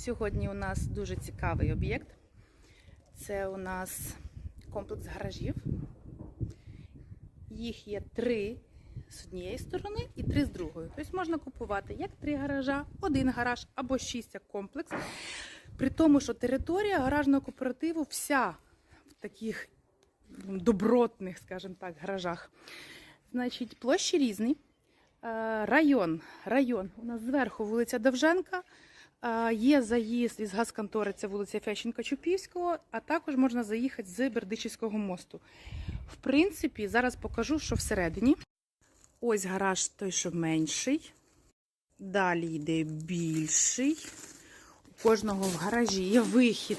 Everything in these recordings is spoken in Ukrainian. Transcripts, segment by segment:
Сьогодні у нас дуже цікавий об'єкт. Це у нас комплекс гаражів. Їх є три з однієї сторони і три з другої. Тобто можна купувати як три гаража, один гараж або шість як комплекс. При тому, що територія гаражного кооперативу вся в таких добротних, скажімо так, гаражах. Значить, площі різні. Е, Район. Район. У нас зверху вулиця Довженка. Є заїзд із газконтори, це вулиця Фещенка-Чупівського, а також можна заїхати з Бердичівського мосту. В принципі, зараз покажу, що всередині. Ось гараж той, що менший. Далі йде більший. У кожного в гаражі є вихід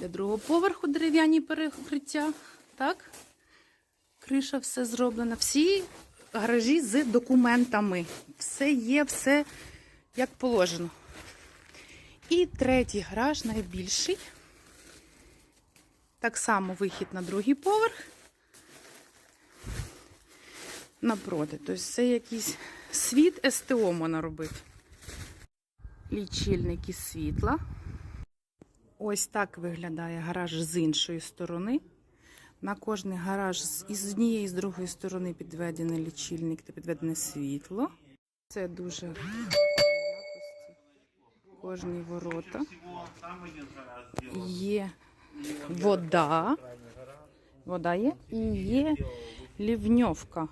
для другого поверху, дерев'яні перекриття. Так? Криша все зроблена. Всі гаражі з документами. Все є, все як положено. І третій гараж найбільший. Так само вихід на другий поверх. Напроти. Тобто це якийсь світ СТО можна робити. Лічильники світла. Ось так виглядає гараж з іншої сторони. На кожний гараж з однієї і з другої сторони підведений лічильник та підведене світло. Це дуже. Кожні ворота. Є вода. Вода є і є лівньовка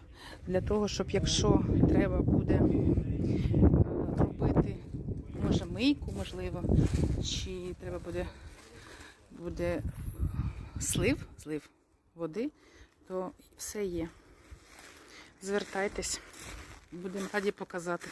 для того, щоб якщо треба буде е, робити, може, мийку, можливо, чи треба буде, буде слив, злив води, то все є. Звертайтесь, будемо раді показати.